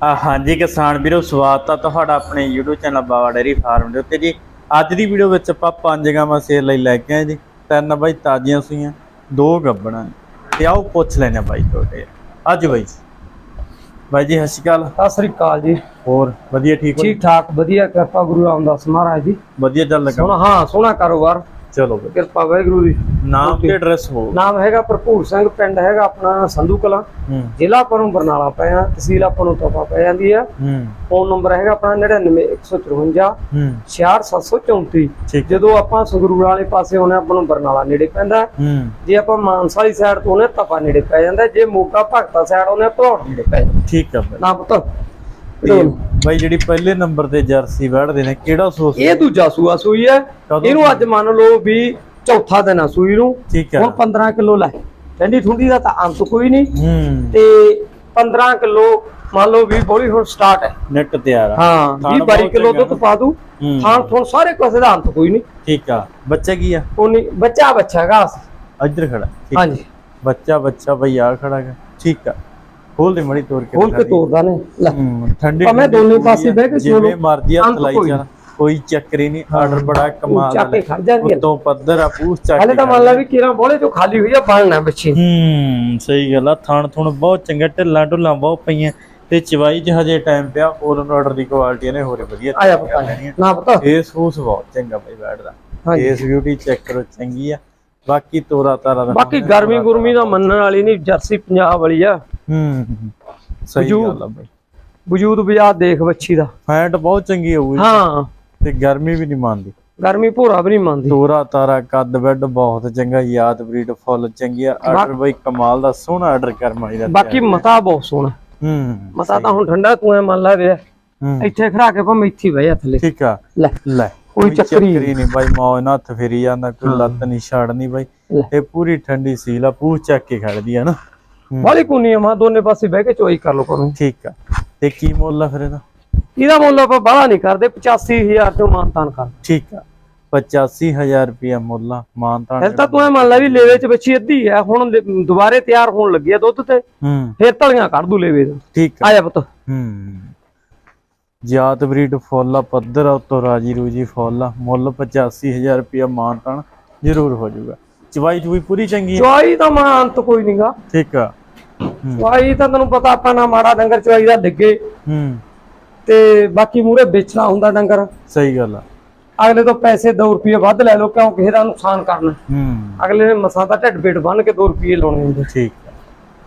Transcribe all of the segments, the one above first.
ਆ ਹਾਂਜੀ ਕਿਸਾਨ ਵੀਰੋ ਸਵਾਗਤ ਆ ਤੁਹਾਡਾ ਆਪਣੇ YouTube channel Bawa dairy farm ਦੇ ਉੱਤੇ ਜੀ। ਅੱਜ ਦੀ ਵੀਡੀਓ ਵਿੱਚ ਆਪਾਂ ਪੰਜ ਗਾਵਾਂ ਸੇਲ ਲਈ ਲੈ ਕੇ ਆਏ ਜੀ। ਤਿੰਨ ਬਾਈ ਤਾਜ਼ੀਆਂ ਸੂਈਆਂ ਦੋ ਗੱਬਣਾ। ਤੇ ਆਓ ਪੁੱਛ ਲੈਣੇ ਬਾਈ ਤੁਹਾਡੇ। ਅੱਜ ਬਾਈ ਬਾਈ ਜੀ ਸਤਿ ਸ਼੍ਰੀ ਅਕਾਲ। ਸਤਿ ਸ੍ਰੀ ਅਕਾਲ ਜੀ। ਹੋਰ ਵਧੀਆ ਠੀਕ ਹੋ ਠੀਕ ਠਾਕ ਵਧੀਆ ਕਿਰਪਾ ਗੁਰੂ ਰਾਮਦਾਸ ਮਹਾਰਾਜ ਦੀ। ਵਧੀਆ ਚੱਲ ਲੱਗਾ ਹਾਂ ਸੋਹਣਾ ਕਾਰੋਬਾਰ। ਚਲੋ ਬਾਈ ਕਿਰਪਾ ਵਾਹਿਗੁਰੂ ਦੀ ਨਾਮ ਤੇ ਐਡਰੈਸ ਹੋ ਨਾਮ ਹੈਗਾ ਭਰਪੂਰ ਸਿੰਘ ਪਿੰਡ ਹੈਗਾ ਆਪਣਾ ਸੰਧੂ ਕਲਾਂ। ਹੂੰ। ਜ਼ਿਲ੍ਹਾ ਆਪਾਂ ਨੂੰ ਬਰਨਾਲਾ ਪਿਆ ਤਹਿਸੀਲ ਆਪਾਂ ਨੂੰ ਤੋਪਾ ਪੈ ਜਾਂਦੀ ਆ। ਹੂੰ। ਫੋਨ ਨੰਬਰ ਹੈਗਾ ਆਪਣਾ 99154 ਹੂੰ। 66734 ਠੀਕ ਜਦੋਂ ਆਪਾਂ ਸੰਗਰੂਰ ਵਾਲੇ ਪਾਸੇ ਆਉਣੇ ਆਪਾਂ ਨੂੰ ਬਰਨਾਲਾ ਨੇੜੇ ਪੈਂਦਾ ਹੂੰ। ਜੇ ਆਪਾਂ ਮਾਨਸਾ ਵਾਲੀ ਸਾਈਡ ਤੋਂ ਆਉਣੇ ਤਪਾ ਨੇੜੇ ਪੈ ਜਾਂਦਾ ਜੇ ਮੋਗਾ ਭਗਤਾ ਸਾਈਡ ਆਉਣੇ ਭਲੌੜ ਨੇੜੇ ਪੈ ਜਾਂਦਾ ਠੀਕ ਆ ਬਾਈ ਨਾ ਪੁੱਤ। ਤੇ ਬਾਈ ਜਿਹੜੀ ਪਹਿਲੇ ਨੰਬਰ ਤੇ ਜਰਸੀ ਵੜਦੇ ਨੇ ਕਿਹੜਾ ਸੋਸ ਇਹ ਦੂਜਾ ਸੂਆ ਸੂਈ ਹੈ? ਇਹਨੂੰ ਅੱਜ ਮੰਨ ਲਓ ਵੀ ਚੌਥਾ ਦਿਨ ਆ ਸੂਈ ਨੂੰ। ਹੁਣ 15 ਕਿਲੋ ਲੈ। ਠੰਡੀ ਠੁੰਡੀ ਦਾ ਤਾਂ ਅੰਤ ਕੋਈ ਨਹੀਂ। ਤੇ 15 ਕਿਲੋ ਮੰਨ ਲਓ ਵੀ ਬੋਲੀ ਹੁਣ ਸਟਾਰਟ ਹੈ। ਨੈਟ ਤਿਆਰ ਆ। ਹਾਂ ਥਾਣ 20 22 ਬਹੁਤ ਕਿਲੋ ਦੁੱਧ ਪਾ ਦੂ ਹੂੰ। ਥਾਣ ਥੋਣ ਸਾਰੇ ਪਾਸੇ ਦਾ ਅੰਤ ਕੋਈ ਨਹੀਂ। ਠੀਕ ਆ। ਬੱਚਾ ਕੀ ਆ? ਉਨੀ ਬੱਚਾ ਬੱਚਾ ਹੈਗਾ। ਇੱਧਰ ਖੜਾ। ਹਾਂਜੀ। ਬੱਚਾ ਬੱਚਾ ਬਈ ਆ ਖੜਾ ਹੈ ਠੀਕ ਆ। ਖੋਲ ਦੇ ਮੜੀ ਤੋੜ ਕੇ ਖੋਲ ਕੇ ਦੇ। ਤੋੜਦਾ ਨੇ। ਲੈ ਠੰਡੀ ਭਾਵੇਂ ਦੋਨੇ ਪਾਸੇ ਬਹਿ ਕੇ ਜਿਵੇਂ ਸੁਣੋ। ਮਰਦੀ ਆ ਤਲਾਈ ਕੋਈ ਜਾਣਾ ਕੋਈ ਚੱਕਰ ਹੀ ਨਹੀਂ ਆਰਡਰ ਬੜਾ ਕਮਾਲ ਚੱਕ ਕੇ ਖੜ ਜਾਂਦੀ ਹੈ। ਉਤੋਂ ਪੱਧਰ ਆ ਪੂਛ ਚੱਕ ਹਾਲੇ ਤਾਂ ਮੰਨ ਲਾ ਵੀ ਕਿਰਾਂ ਬੋਲੇ ਤੋਂ ਖਾਲੀ ਹੋਈ ਆ ਬਣਨਾ ਬੱਚੇ ਹੂੰ ਸਹੀ ਗੱਲ ਆ ਥਣ ਥੁਣ ਬਹੁਤ ਚੰਗਾ ਢਿੱਲਾਂ ਢੁੱਲਾਂ ਬਹੁਤ ਪਈਆਂ। ਤੇ ਚਵਾਈ 'ਚ ਹਜੇ ਟਾਈਮ ਪਿਆ ਫੋਰਨ ਆਰਡਰ ਦੀ ਕੁਆਲਿਟੀ ਨੇ ਹੋਰ ਵਧੀਆ ਆਇਆ ਪਤਾ। ਨਾ ਪਤਾ। ਇਹ ਸੂਸ ਬਹੁਤ ਚੰਗਾ ਬਈ ਬੈਠਦਾ ਹਾਂਜੀ। ਇਸ ਬਿਊਟੀ ਚੈੱਕ ਕਰੋ ਚੰਗੀ ਆ। ਬਾਕੀ ਤੋਰਾ ਤਾਰਾ ਦਾ ਬਾਕੀ ਗਰਮੀ ਗੁਰਮੀ ਦਾ ਮੰਨਣ ਵਾਲੀ ਨਹੀਂ ਜਰਸੀ ਪੰਜਾਬ ਵਾਲੀ ਆ। ਹੂੰ। ਸਹੀ ਵਜੂਦ। ਗੱਲ ਆ ਬਈ। ਵਜੂਦ ਬਾਜ਼ਾਰ ਦੇਖ ਬੱਚੀ ਦਾ। ਫੈਟ ਬਹੁਤ ਚੰਗੀ ਹੋਊਗੀ। ਹਾਂ। ਤੇ ਗਰਮੀ ਵੀ ਨਹੀਂ ਮੰਨਦੀ। ਗਰਮੀ ਭੋਰਾ ਵੀ ਨਹੀਂ ਮੰਨਦੀ। ਤੋਰਾ ਤਾਰਾ ਕੱਦ ਬੈੱਡ ਬਹੁਤ ਚੰਗਾ ਯਾਦ ਬਰੀਡ ਫੁੱਲ ਚੰਗੀ ਆ। ਆਰਡਰ ਬਈ ਕਮਾਲ ਦਾ ਸੋਹਣਾ ਆਰਡਰ ਕਰ ਮਾਈ ਦਾ ਬਾਕੀ ਮਤਾ ਬਹੁਤ ਸੋਹਣਾ। ਹੂੰ ਮਤਾ ਤਾਂ ਹੁਣ ਠੰਡਾ ਤੂੰ ਐ ਮੰਨ ਲੈ ਵੇ। ਹੂੰ। ਇੱਥੇ ਖੜਾ ਕੇ ਭਾਵੇਂ ਇੱਥੇ ਹੀ ਬਹਿ ਜਾ ਥੱਲੇ। ਠੀਕ ਆ। ਲੈ। ਲੈ। ਕੋਈ ਚੱਕਰੀ ਨਹੀਂ। ਬਾਈ ਮੌਜ ਨਾਲ ਹੱਥ ਫੇਰੀ ਜਾਂਦਾ ਕੋਈ ਲੱਤ ਨਹੀਂ ਛੱਡਨੀ ਬਾਈ। ਲੈ। ਇਹ ਪੂਰੀ ਠੰਡੀ ਸੀਲ ਆ ਪੂਛ ਚੱਕ ਕੇ ਖੜਦੀ ਆ ਨਾ। ਬਾਲੀ ਕੋਨੀ ਆ ਮਾ ਦੋਨੇ ਪਾਸੇ ਬਹਿ ਕੇ ਚੋਈ ਕਰ ਲੋ ਕੋਈ ਠੀਕ ਆ। ਤੇ ਕੀ ਮੁੱਲ ਆ ਫਿਰ ਇਹਦਾ? ਇਹਦਾ ਮੁੱਲ ਆਪਾਂ ਬਾਹਲਾ ਨਹੀਂ ਕਰਦੇ 85000 ਤੋਂ ਮਾਨਤਾਨ ਕਰ ਠੀਕ ਆ। 85000 ਰੁਪਿਆ ਮੁੱਲ ਆ ਮਾਨਤਾਨ ਫਿਰ ਤਾਂ ਤੂੰ ਐ ਮੰਨ ਲੈ ਵੀ ਲੇਵੇ ਚ ਬੱਚੀ ਅੱਧੀ ਆ ਹੁਣ ਦੁਬਾਰੇ ਤਿਆਰ ਹੋਣ ਲੱਗੀ ਆ ਦੁੱਧ ਤੇ ਹੂੰ। ਫਿਰ ਤਲੀਆਂ ਕੱਢ ਦੂ ਲੇਵੇ ਦਾ ਠੀਕ ਆ। ਆ ਜਾ ਪੁੱਤ। ਹੂੰ। ਜਾਤ ਬਰੀਡ ਫੁੱਲ ਆ ਪੱਧਰ ਆ ਉਤੋਂ ਰਾਜੀ ਰੂਜੀ ਫੁੱਲ ਆ ਮੁੱਲ 85000 ਰੁਪਿਆ ਮਾਨਤਾਨ ਜ਼ਰੂਰ ਹੋ ਜਾਊਗਾ। ਚਵਾਈ ਚੂਈ ਪੂਰੀ ਚੰਗੀ ਆ? ਚੁਆਈ ਤਾਂ ਮਾਂ ਅੰਤ ਕੋਈ ਨਹੀਂਗਾ ਠੀਕ ਆ। ਚੁਆਈ ਤਾਂ ਤੈਨੂੰ ਪਤਾ ਆਪਾਂ ਨਾ ਮਾੜਾ ਡੰਗਰ ਚੁਆਈ ਦਾ ਡਿੱਗੇ। ਹੂੰ। ਤੇ ਬਾਕੀ ਮੂਰੇ ਵੇਚਣਾ ਹੁੰਦਾ ਡੰਗਰ। ਸਹੀ ਗੱਲ ਆ। ਅਗਲੇ ਤੋਂ ਪੈਸੇ 2 ਰੁਪਏ ਵੱਧ ਲੈ ਲਓ ਕਿਉਂ ਕਿਸੇ ਦਾ ਨੁਕਸਾਨ ਕਰਨਾ। ਹੂੰ। ਅਗਲੇ ਨੇ ਮਸਾਂ ਤਾਂ ਢਿੱਡ ਪੇਟ ਬੰਨ ਕੇ 2 ਰੁਪਏ ਲਾਉਣੇ ਹੁੰਦੇ। ਠੀਕ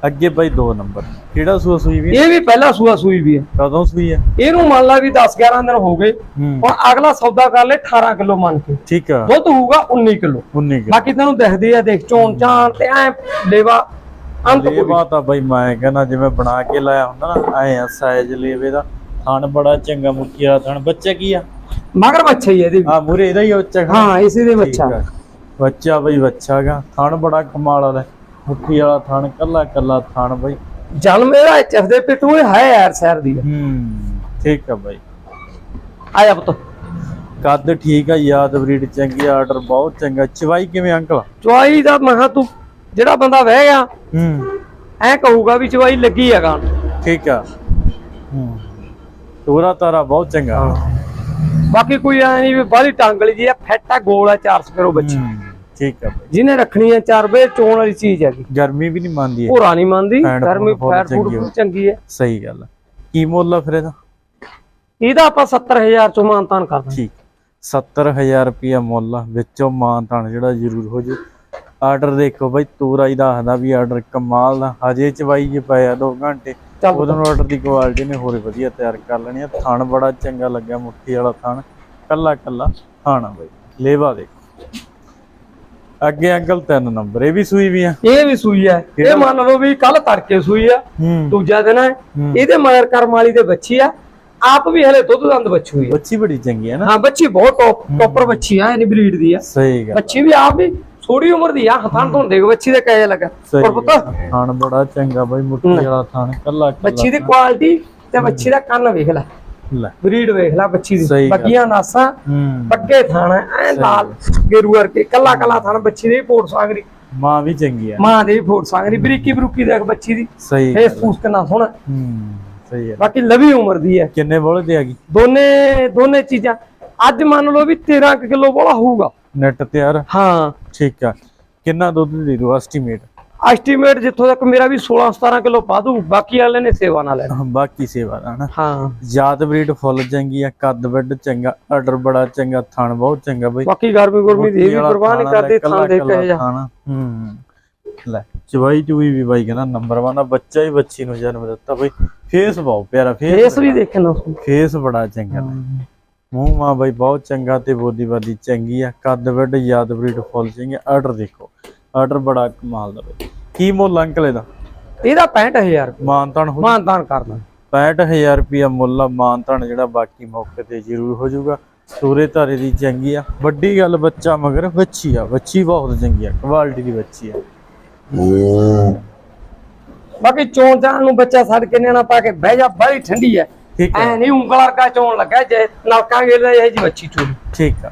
ਅੱਗੇ ਬਾਈ ਦੋ ਨੰਬਰ। ਕਿਹੜਾ ਸੂਆ ਸੂਈ ਵੀ? ਇਹ ਵੀ ਪਹਿਲਾ ਸੂਆ ਸੂਈ ਵੀ ਹੈ ਕਦੋਂ ਸੂਈ ਆ? ਇਹਨੂੰ ਮੰਨ ਲਾ ਵੀ 10 11 ਦਿਨ ਹੋ ਗਏ। ਹੂੰ। ਹੁਣ ਅਗਲਾ ਸੌਦਾ ਕਰ ਲੈ 18 ਕਿਲੋ ਮੰਨ ਕੇ। ਠੀਕ ਆ। ਦੁੱਧ ਹੋਊਗਾ 19 ਕਿਲੋ। 19 ਕਿ ਬਾਕੀ ਤੈਨੂੰ ਦਿਖਦੀ ਆ ਦੇਖ ਚੋਣ ਚਾਣ ਤੇ ਐ ਲੇਵਾ ਅੰਤ ਲੇਵਾ ਤਾਂ ਬਾਈ ਮੈਂ ਕਹਿੰਦਾ ਜਿਵੇਂ ਬਣਾ ਕੇ ਲਾਇਆ ਹੁੰਦਾ ਨਾ ਐ ਆ ਸਾਈਜ਼ ਲੇਵੇ ਦਾ। ਥਣ ਬੜਾ ਚੰਗਾ ਮੁੱਕੀਆ ਥਣ ਬੱਚਾ ਕੀ ਆ? ਮਗਰ ਬੱਚਾ ਹੀ ਹੈ ਇਹਦੇ। ਆ ਮੂਰੇ ਇਹਦਾ ਹੀ ਖੜਾ। ਹਾਂ ਇਸੇ ਦੇ ਬੱਚਾ। ਆ। ਬੱਚਾ ਬਈ ਬੱਚਾ ਗਾ। ਥਣ ਬੜਾ ਕਮਾਲ ਵਾਲਾ। ਮੁੱਠੀ ਵਾਲਾ ਥਣ ਕੱਲਾ ਕੱਲਾ ਥਣ ਬਈ। ਜਨਮ ਇਹਦਾ ਚਫਦੇ ਪਿੱਟੂ ਇਹ ਹੈ ਯਾਰ ਸ਼ਹਿਰ ਦੀ। ਹੂੰ ਠੀਕ ਆ ਬਾਈ। ਆ ਜਾ ਪੁੱਤ। ਕੱਦ ਠੀਕ ਆ ਯਾਦ ਬਰੀਡ ਚੰਗੀ ਆਰਡਰ ਬਹੁਤ ਚੰਗਾ। ਚਵਾਈ ਕਿਵੇਂ ਅੰਕਲ? ਚੁਆਈ ਦਾ ਮੈਂ ਕਿਹਾ ਤੂੰ ਜਿਹੜਾ ਬੰਦਾ ਬਹਿ ਗਿਆ ਹੂੰ। ਐ ਕਹੂਗਾ ਵੀ ਚੁਆਈ ਲੱਗੀ ਹੈਗਾ। ਠੀਕ ਆ। ਹੂੰ। ਤੋਰਾ ਤਾਰਾ ਬਹੁਤ ਚੰਗਾ। ਬਾਕੀ ਕੋਈ ਐ ਨਹੀਂ ਵੀ ਬਾਹਲੀ ਟਾਂਗਲੀ ਜੀ ਆ ਫਿੱਟ ਆ ਗੋਲ ਆ 400 ਕਿਲੋ ਬੱਚੀ। ਠੀਕ ਆ। ਜਿਹਨੇ ਰੱਖਣੀ ਆ ਚਾਰ ਬੇ ਚੋਣ ਵਾਲੀ ਚੀਜ਼ ਹੈਗੀ। ਗਰਮੀ ਵੀ ਨਹੀਂ ਮੰਨਦੀ। ਭੋਰਾ ਨਹੀਂ ਮੰਨਦੀ। ਗਰਮੀ ਫੈਟ ਫੂਡ ਚੰਗੀ ਵੀ ਚੰਗੀ ਹੈ ਸਹੀ ਗੱਲ ਆ। ਕੀ ਮੁੱਲ ਆ ਫਿਰ ਇਹਦਾ? ਇਹਦਾ ਆਪਾਂ 70000 ਚੋਂ ਮਾਨਤਾਨ ਕਰਦਾ ਠੀਕ। 70000 ਰੁਪਿਆ ਮੁੱਲ ਆ। ਵਿੱਚੋਂ ਮਾਨਤਾਨ ਜਿਹੜਾ ਜ਼ਰੂਰ ਹੋ ਜੂ ਆਰਡਰ ਦੇਖੋ ਬਾਈ ਤੂਰਾ ਹੀ ਦੱਸਦਾ ਵੀ ਆਰਡਰ ਕਮਾਲ ਦਾ ਹਜੇ ਚਵਾਈ ਜੇ ਪਿਆ 2 ਘੰਟੇ ਉਦੋਂ ਆਰਡਰ ਦੀ ਕੁਆਲਿਟੀ ਨੇ ਹੋਰ ਵਧੀਆ ਤਿਆਰ ਕਰ ਲੈਣੀ ਆ। ਥਣ ਬੜਾ ਚੰਗਾ ਲੱਗਿਆ ਮੁੱਠੀ ਵਾਲਾ ਥਣ ਕੱਲਾ ਕੱਲਾ ਥਾਣਾ ਬਾਈ। ਲੇਵਾ ਦੇ ਅੱਗੇ ਅੰਕਲ ਤਿੰਨ ਨੰਬਰ ਇਹ ਵੀ ਸੂਈ ਵੀ ਆ? ਇਹ ਵੀ ਸੂਈ ਹੈ ਇਹ ਮੰਨ ਲਓ ਵੀ ਕੱਲ ਤੜਕੇ ਸੂਈ ਆ ਹੂੰ। ਦੂਜਾ ਦਿਨ ਹੈ ਹੂੰ। ਇਹਦੇ ਮਗਰ ਕਰਮ ਵਾਲੀ ਦੇ ਬੱਚੀ ਆ। ਆਪ ਵੀ ਹਲੇ ਦੁੱਧ ਦੰਦ ਬੱਚੀ ਆ। ਬੱਚੀ ਬੜੀ ਚੰਗੀ ਹੈ ਨਾ। ਹਾਂ ਬੱਚੀ ਬਹੁਤ ਟੌਪ ਟੌਪਰ ਬੱਚੀ ਆ ਇਹਨੀ ਬਰੀਡ ਦੀ ਆ। ਸਹੀ ਗੱਲ ਬੱਚੀ ਵੀ ਆਪ ਵੀ ਥੋੜੀ ਉਮਰ ਦੀ ਆ ਹਥਾਂ ਤੋਂ ਦੇਖ ਬੱਚੀ ਦੇ ਕਹਿ ਲੱਗਾ। ਪਰ ਪੁੱਤ? ਥਣ ਬੜਾ ਚੰਗਾ ਬਾਈ ਮੁੱਠੀ ਵਾਲਾ ਥਣ ਕੱਲਾ ਬੱਚੀ ਦੀ ਕੁਆਲਿਟੀ ਤੇ ਬੱਚੀ ਦਾ ਕੰਨ ਵੇਖ ਲੈ। ਲੈ। ਬਰੀਡ ਵੇਖ ਲੈ ਬੱਚੀ ਦੀ। ਬੱਗੀਆਂ ਨਾਸਾਂ ਪੱਕੇ ਥਣ ਐ ਲਾਲ ਗੇਰੂ ਵਰਗੇ ਕੱਲਾ ਕੱਲਾ ਥਣ ਬੱਚੀ ਦੇ ਫੋਟ ਸਾਗਰੀ। ਮਾਂ ਵੀ ਚੰਗੀ ਆ। ਮਾਂ ਦੇ ਫੋਟ ਸਾਗਰੀ ਬਰੀਕੀ ਬਰੂਕੀ ਦੇਖ ਬੱਚੀ ਦੀ। ਸਹੀ ਫੇਸ ਫੂਸ ਕਿੰਨਾ ਸੋਹਣਾ ਹੂੰ ਸਹੀ ਹੈ ਬਾਕੀ ਲਵੀ ਉਮਰ ਦੀ ਹੈ ਕਿੰਨੇ ਬੋਲੇ ਤੇ ਆ ਗਈ? ਦੋਨੇ ਦੋਨੇ ਚੀਜ਼ਾਂ। ਅੱਜ ਮੰਨ ਲਓ ਵੀ 13 ਕਿਲੋ ਵਾਲਾ ਹੋਊਗਾ। ਨੈਟ ਤਿਆਰ? ਹਾਂ। ਠੀਕ ਆ। ਕਿੰਨਾ ਦੁੱਧ ਦੇ ਦੋ ਐਸਟੀਮੇਟ ਐਸਟੀਮੇਟ ਜਿੱਥੋਂ ਤੱਕ ਮੇਰਾ ਵੀ 16 17 ਕਿਲੋ ਪਾ ਦੂ ਬਾਕੀ ਵਾਲੇ ਨੇ ਸੇਵਾ ਨਾਲ ਲੈਣਾ। ਬਾਕੀ ਸੇਵਾ ਹਨਾ ਹਾਂ। ਜਾਤ ਬਰੀਡ ਫੁੱਲ ਚੰਗੀ ਆ ਕੱਦ ਵੱਡ ਚੰਗਾ ਆਰਡਰ ਬੜਾ ਚੰਗਾ ਥਣ ਬਹੁਤ ਚੰਗਾ ਬਈ। ਬਾਕੀ ਗਰਮੀ ਗੁਰਮੀ ਦੀ ਵੀ ਪਰਵਾਹ ਨਹੀਂ ਕਰਦੀ ਲੈ, ਥਾਂ ਕੱਲਾ ਦੇ ਕੱਲਾ ਕੇ ਜਾ। ਹੂੰ। ਲੈ ਚਵਾਈ ਚੂਈ ਵੀ ਬਾਈ ਕਹਿੰਦਾ ਨੰਬਰ 1 ਆ ਬੱਚਾ ਹੀ ਬੱਚੀ ਨੂੰ ਜਨਮ ਦਿੱਤਾ ਬਈ। ਫੇਸ ਬਹੁਤ ਪਿਆਰਾ ਫੇਸ ਫੇਸ ਵੀ ਦੇਖਣਾ ਫੇਸ ਬੜਾ ਚੰਗਾ। ਮੂੰਹ ਮਾ ਬਈ ਬਹੁਤ ਚੰਗਾ ਤੇ ਬੋਦੀ ਬਾਦੀ ਚੰਗੀ ਆ। ਕੱਦ ਵੱਡ ਯਾਦ ਬਰੀਡ ਫੁੱਲ ਚੰਗੀ ਆਰਡਰ ਦੇਖੋ। ਆਰਡਰ ਬੜਾ ਕਮਾਲ ਦਾ ਬਈ। ਕੀ ਮੁੱਲ ਅੰਕਲ ਇਹਦਾ? ਇਹਦਾ 65000 ਰੁਪਏ। ਮਾਨਤਾਨ ਹੋ ਮਾਨਦਾਨ ਕਰਨਾ 65000 ਰੁਪਿਆ ਮੁੱਲ ਆ ਮਾਨਤਾਨ ਜਿਹੜਾ ਬਾਕੀ ਮੌਕੇ ਤੇ ਜ਼ਰੂਰ ਹੋ ਜਾਊਗਾ ਸੂਰੇ ਧਾਰੇ ਦੀ ਚੰਗੀ ਆ। ਵੱਡੀ ਗੱਲ ਬੱਚਾ ਮਗਰ ਬੱਚੀ ਆ। ਬੱਚੀ ਬਹੁਤ ਚੰਗੀ ਆ। ਕੁਆਲਿਟੀ ਦੀ ਬੱਚੀ ਆ। ਬਾਕੀ ਚੋਣ ਚਾਣ ਨੂੰ ਬੱਚਾ ਛੱਡ ਕੇ ਨਿਆਣਾ ਪਾ ਕੇ ਬਹਿ ਜਾ ਬੜੀ ਠੰਡੀ ਹੈ ਠੀਕ ਐ ਆ ਨਹੀਂ ਉਂਗਲ ਵਰਗਾ ਚੋਣ ਲੱਗਾ ਜੇ ਨਲਕਾਂ ਗੇਲਾ ਇਹ ਜੀ ਬੱਚੀ ਚੋਣ ਠੀਕ ਆ।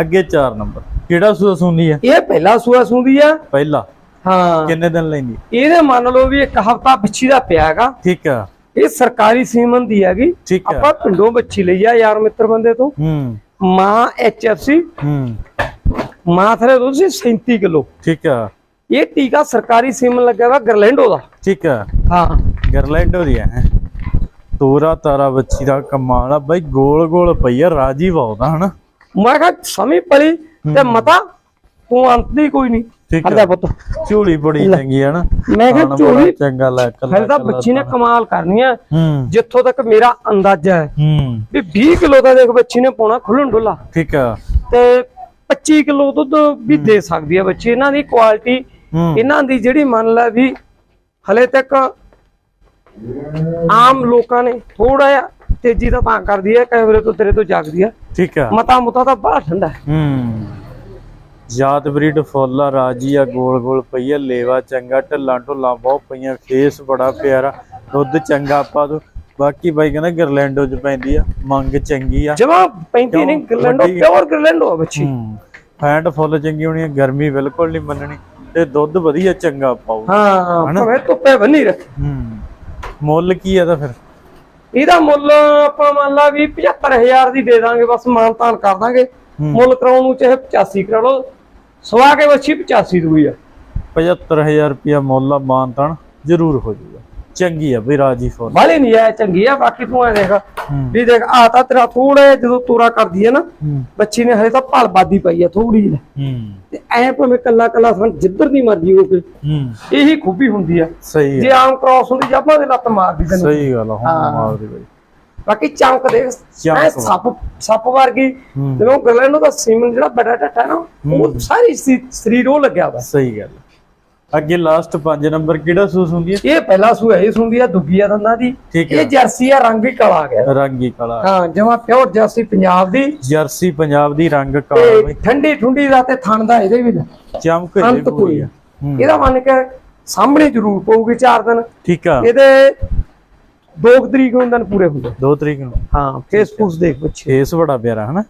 ਅੱਗੇ 4 ਨੰਬਰ। ਕਿਹੜਾ ਸੂਆ ਸੁਣਦੀ ਆ? ਇਹ ਪਹਿਲਾ ਸੂਆ ਸੁੰਦੀ ਆ। ਪਹਿਲਾ। ਹਾਂ। ਕਿੰਨੇ ਦਿਨ ਲੈਂਦੀ? ਇਹਦੇ ਮੰਨ ਲਓ ਵੀ ਇੱਕ ਹਫਤਾ ਬੱਚੀ ਦਾ ਪਿਆ ਹੈਗਾ। ਠੀਕ ਆ। ਇਹ ਸਰਕਾਰੀ ਸੀਮਨ ਦੀ ਹੈਗੀ। ਆਪਾਂ ਪਿੰਡੋਂ ਬੱਚੀ ਲਈ ਆ ਯਾਰ ਮਿੱਤਰ ਬੰਦੇ ਤੋਂ। ਹੂੰ। ਮਾਂ ਐਚਐਫਸੀ ਹੂੰ। ਮਾਂ ਥਲੇ ਦੁੱਧ ਸੀ 37 ਕਿਲੋ। ਠੀਕ ਆ। ਇਹ ਟੀਕਾ ਸਰਕਾਰੀ ਸੀਮਨ ਲੱਗਿਆ ਵਾ ਗਰਲੈਂਡੋ ਦਾ। ਠੀਕ ਆ। ਹਾਂ। ਗਰਲੈਂਡੋ ਦੀ ਹੈ। ਤੋਰਾ ਤਾਰਾ ਬੱਚੀ ਦਾ ਕਮਾਲ ਆ। ਬਾਈ ਗੋਲ ਗੋਲ ਪਈ ਆ ਰਾਜੀ ਬਹੁਤ ਆ ਹਨਾ? ਮੈਂ ਕਿਹਾ ਸਮੀ ਪਲੀ ਤੇ ਮਤਾ ਤੂੰ ਅੰਤ ਦੀ ਕੋਈ ਨਹੀਂ ਠੀਕ ਆ। ਪੁੱਤ। ਝੋਲੀ ਬੜੀ ਚੰਗੀ ਆ ਨਾ ਮੈਂ ਕਿਹਾ ਝੋਲੀ ਚੰਗਾ ਲੈ ਕੱਲਾ ਫਿਰ ਤਾਂ ਬੱਚੀ ਨੇ ਕਮਾਲ ਕਰਨੀ ਆ। ਹੂੰ। ਜਿੱਥੋਂ ਤੱਕ ਮੇਰਾ ਅੰਦਾਜ਼ਾ ਹੈ ਹੂੰ। ਵੀ 20 ਕਿਲੋ ਦਾ ਦੇਖ ਬੱਚੀ ਨੇ ਪਾਉਣਾ ਖੁੱਲਣ ਡੁੱਲਾ। ਠੀਕ ਆ। ਤੇ 25 ਕਿਲੋ ਦੁੱਧ ਵੀ ਦੇ ਸਕਦੀ ਹੈ ਬੱਚੀ ਇਹਨਾਂ ਦੀ ਕੁਆਲਿਟੀ ਹੂੰ। ਇਹਨਾਂ ਦੀ ਜਿਹੜੀ ਮੰਨ ਲੈ ਵੀ ਹਲੇ ਤੱਕ ਆਮ ਲੋਕਾਂ ਨੇ ਥੋੜਾ ਜਿਹਾ ਤੇਜ਼ੀ ਤਾਂ ਤਾਂ ਕਰਦੀ ਹੈ ਕੈਮਰੇ ਤੋਂ ਤੇਰੇ ਤੋਂ ਜਾਗਦੀ ਹੈ। ਠੀਕ ਆ। ਮਤਾ ਮੁਤਾ ਤਾਂ ਬੜਾ ਠੰਡਾ ਹੈ। ਜਾਤ ਬਰੀਡ ਫੁੱਲ ਆ ਰਾਜੀ ਆ ਗੋਲ ਗੋਲ ਪਈ ਆ ਲੇਵਾ ਚੰਗਾ ਢੱਲਾਂ ਢੁੱਲਾਂ ਬਹੁਤ ਪਈਆਂ ਫੇਸ ਬੜਾ ਪਿਆਰਾ ਦੁੱਧ ਚੰਗਾ ਆਪਾਂ ਤੋਂ। ਬਾਕੀ ਬਾਈ ਕਹਿੰਦਾ ਗਰਲੈਂਡੋ ਚ ਪੈਂਦੀ ਆ ਮੰਗ ਚੰਗੀ ਆ। ਜਮਾ 35 ਨਹੀਂ? ਗਰਲੈਂਡੋ ਪਿਓਰ ਗਰਲੈਂਡੋ ਆ ਬੱਚੀ। ਫੈਂਟ ਫੁੱਲ ਚੰਗੀ ਹੋਣੀ ਆ ਗਰਮੀ ਬਿਲਕੁਲ ਨਹੀਂ ਮੰਨਣੀ। ਤੇ ਦੁੱਧ ਵਧੀਆ ਚੰਗਾ ਪਾਉ ਹਾਂ? ਭਾਵੇਂ ਧੁੱਪੇ ਬੰਨੀ ਰੱਖ। ਹੂੰ। ਮੁੱਲ ਕੀ ਆ ਤਾਂ ਫਿਰ? ਇਹਦਾ ਮੁੱਲ ਆਪਾਂ ਮੰਨ ਲਾ ਵੀ 75000 ਦੀ ਦੇ ਦਾਂਗੇ ਬਸ ਮਾਨਤਾਨ ਕਰ ਦਾਂਗੇ। ਮੁੱਲ ਕਰਾਉਣ ਨੂੰ ਚਾਹੇ 85 ਕਰਾ ਲਓ ਸਵਾ ਕੇ ਬੱਚੀ 85 ਦੂਈ ਆ। 75000 ਰੁਪਿਆ ਮੁੱਲ ਆ ਮਾਨਤਨ ਜ਼ਰੂਰ ਹੋ ਜਾਊਗਾ। ਚੰਗੀ ਆ ਬਈ ਰਾਜੀ ਫੁੱਲ। ਬਾਲੇ ਨਹੀਂ ਆ ਚੰਗੀ ਆ ਬਾਕੀ ਤੂੰ ਐ ਦੇਖ। ਵੀ ਦੇਖ ਆ ਤਾਂ ਤੇਰਾ ਥੋੜਾ ਜਦੋਂ ਤੋਰਾ ਕਰਦੀ ਹੈ ਨਾ ਬੱਚੀ ਨੇ ਹਲੇ ਤਾਂ ਭਲਬਾਦੀ ਪਈ ਆ ਥੋੜੀ ਜਿਹੀ। ਤੇ ਐ ਭਾਵੇਂ ਕੱਲਾ ਕੱਲਾ ਸਨ ਜਿੱਧਰ ਦੀ ਮਰਜ਼ੀ ਹੋ ਕੇ ਇਹੀ ਖੂਬੀ ਹੁੰਦੀ ਆ ਸਹੀ ਜੇ ਆਮ ਕ੍ਰਾਸ ਹੁੰਦੀ ਜਾਪਾਂ ਦੇ ਲੱਤ ਮਾਰਦੀ ਤੈਨੂੰ। ਸਹੀ ਗੱਲ ਆ ਹੁਣ। ਮਾਰਦੀ ਬਈ। ਬਾਕੀ ਚਮਕ ਦੇਖ ਚਮਕ ਐ ਸੱਪ ਸੱਪ ਵਰਗੀ। ਹੂੰ। ਜਿਵੇਂ ਉਹ ਗਰਲੈਂਡ ਦਾ ਸੀਮਨ ਜਿਹੜਾ ਬੜਾ ਟੱਟਾ ਨਾ ਉਹ ਸਾਰੀ ਸੀ- ਸਰੀਰ ਉਹ ਲੱਗਿਆ ਵਾ। ਸਹੀ ਗੱਲ ਅੱਗੇ ਲਾਸਟ 5 ਨੰਬਰ ਕਿਹੜਾ ਸੂਸ ਹੁੰਦੀ ਹੈ ਇਹ ਪਹਿਲਾ ਸੂ ਹੈ ਸੁੰਦੀ ਆ ਦੁੱਗੀ ਆ ਦੰਦਾਂ ਦੀ। ਠੀਕ ਹੈ ਇਹ ਜਰਸੀ ਆ ਰੰਗ ਹੀ ਕਾਲਾ ਆ ਗਿਆ ਰੰਗੀ ਕਾਲਾ। ਹਾਂ ਜਮਾ ਪਿਓਰ ਜਰਸੀ ਪੰਜਾਬ ਦੀ। ਜਰਸੀ ਪੰਜਾਬ ਦੀ ਰੰਗ ਕਾਲਾ ਤੇ ਬਈ। ਠੰਡੀ ਠੁੰਡੀ ਦਾ ਤੇ ਥਣ ਦਾ ਇਹਦੇ ਵੀ ਚਮਕ ਅੰਤ ਇਹਦੀ ਪੂਰੀ। ਆ। ਹੂੰ। ਇਹਦਾ ਮੰਨ ਕੇ ਸਾਹਮਣੇ ਜ਼ਰੂਰ ਪਊਗੀ ਚਾਰ ਦਿਨ। ਠੀਕ ਆ। ਇਹਦੇ 2 ਤਰੀਕ ਨੂੰ ਦਿਨ ਪੂਰੇ ਹੁੰਦੇ। 2 ਤਰੀਕ ਨੂੰ। ਹਾਂ ਫੇਸਬੁੱਕ ਦੇਖ ਬੱਚੇ ਫੇਸ ਬੜਾ ਪਿਆਰਾ ਹਨਾ?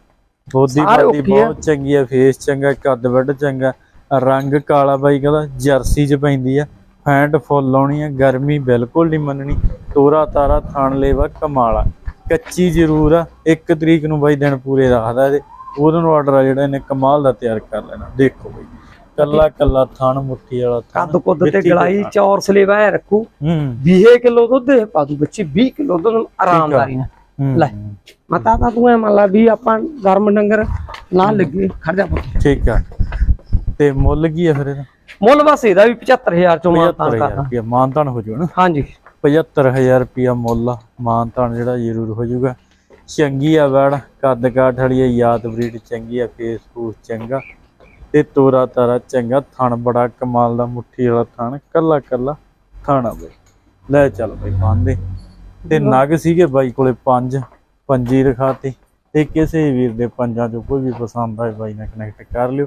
ਬੋਦੀ ਸਾਰੇ ਬਾਦੀ okay ਆ। ਬਹੁਤ ਚੰਗੀ ਆ ਫੇਸ ਚੰਗਾ ਕੱਦ ਵੱਡ ਚੰਗਾ। ਰੰਗ ਕਾਲਾ ਬਾਈ ਕਹਿੰਦਾ ਜਰਸੀ ਚ ਪੈਂਦੀ ਆ। ਫੈਂਟ ਫੁੱਲ ਲਾਉਣੀ ਆ ਗਰਮੀ ਬਿਲਕੁਲ ਨਹੀਂ ਮੰਨਣੀ। ਤੋਰਾ ਤਾਰਾ ਥਣ ਲੇਵਾ ਕਮਾਲਾ। ਕੱਚੀ ਜ਼ਰੂਰ ਆ 1 ਤਰੀਕ ਨੂੰ ਬਾਈ ਦਿਨ ਪੂਰੇ ਰੱਖਦਾ ਇਹਦੇ। ਉਹਦੋਂ ਨੂੰ ਆਰਡਰ ਆ ਜਿਹੜਾ ਇਹਨੇ ਕਮਾਲ ਦਾ ਤਿਆਰ ਕਰ ਲੈਣਾ। ਦੇਖੋ ਬਾਈ ਕੱਲਾ ਕੱਲਾ ਥਣ ਮੁੱਠੀ ਵਾਲਾ ਥਣ। ਕੱਦ ਕੁੱਦ ਤੇ ਗਲਾਈ। ਚੌਰ ਸਲੇਵਾ ਰੱਖੂ। ਹੂੰ। 20 ਕਿਲੋ ਦੁੱਧ ਪਾ ਦੂ ਬੱਚੀ 20 ਕਿਲੋ ਦੁੱਧ ਆਰਾਮਦਾਰੀ ਨਾਲ। ਲੈ। ਮਤਾ ਤਾਂ ਤੂੰ ਐ ਮੰਨ ਲਾ ਵੀ ਆਪਾਂ ਗਰਮ ਡੰਗਰ ਨਾ ਲੱਗੇ ਖੜ ਜਾ। ਠੀਕ ਆ। ਤੇ ਮੁੱਲ ਕੀ ਆ ਫਿਰ ਇਹਦਾ? ਮੁੱਲ ਬਸ ਇਹਦਾ ਵੀ 75000 ਚੋਂ ਮਾਨਤਾਨ 75000 ਕਰਦਾ ਰੁਪਇਆ ਮਾਨਤਾਨ ਹੋ ਜਾਊ ਨਾ? ਹਾਂਜੀ। 75000 ਰੁਪਇਆ ਮੁੱਲ ਆ ਮਾਨਤਾਨ ਜਿਹੜਾ ਜ਼ਰੂਰ ਹੋ ਜਾਊਗਾ। ਚੰਗੀ ਆ ਵੜ ਕੱਦ ਕਾਠ ਵਾਲੀ ਆ ਯਾਦ ਬਰੀਡ ਚੰਗੀ ਆ ਫੇਸ ਫੂਸ ਚੰਗਾ। ਤੇ ਤੋਰਾ ਤਾਰਾ ਚੰਗਾ ਥਣ ਬੜਾ ਕਮਾਲ ਦਾ ਮੁੱਠੀ ਵਾਲਾ ਥਣ ਕੱਲਾ ਕੱਲਾ ਥਾਣਾ ਬਈ। ਲੈ ਚੱਲ ਬਈ ਬੰਦੇ ਤੇ ਨਗ ਸੀਗੇ ਬਾਈ ਕੋਲੇ ਪੰਜ ਪੰਜੀ ਰਖਾਤੀ। ਤੇ ਕਿਸੇ ਵੀਰ ਦੇ ਪੰਜਾਂ ਚੋਂ ਕੋਈ ਵੀ ਪਸੰਦ ਆਏ ਬਾਈ ਨਾਲ ਕਨੈਕਟ ਕਰ ਲਿਓ।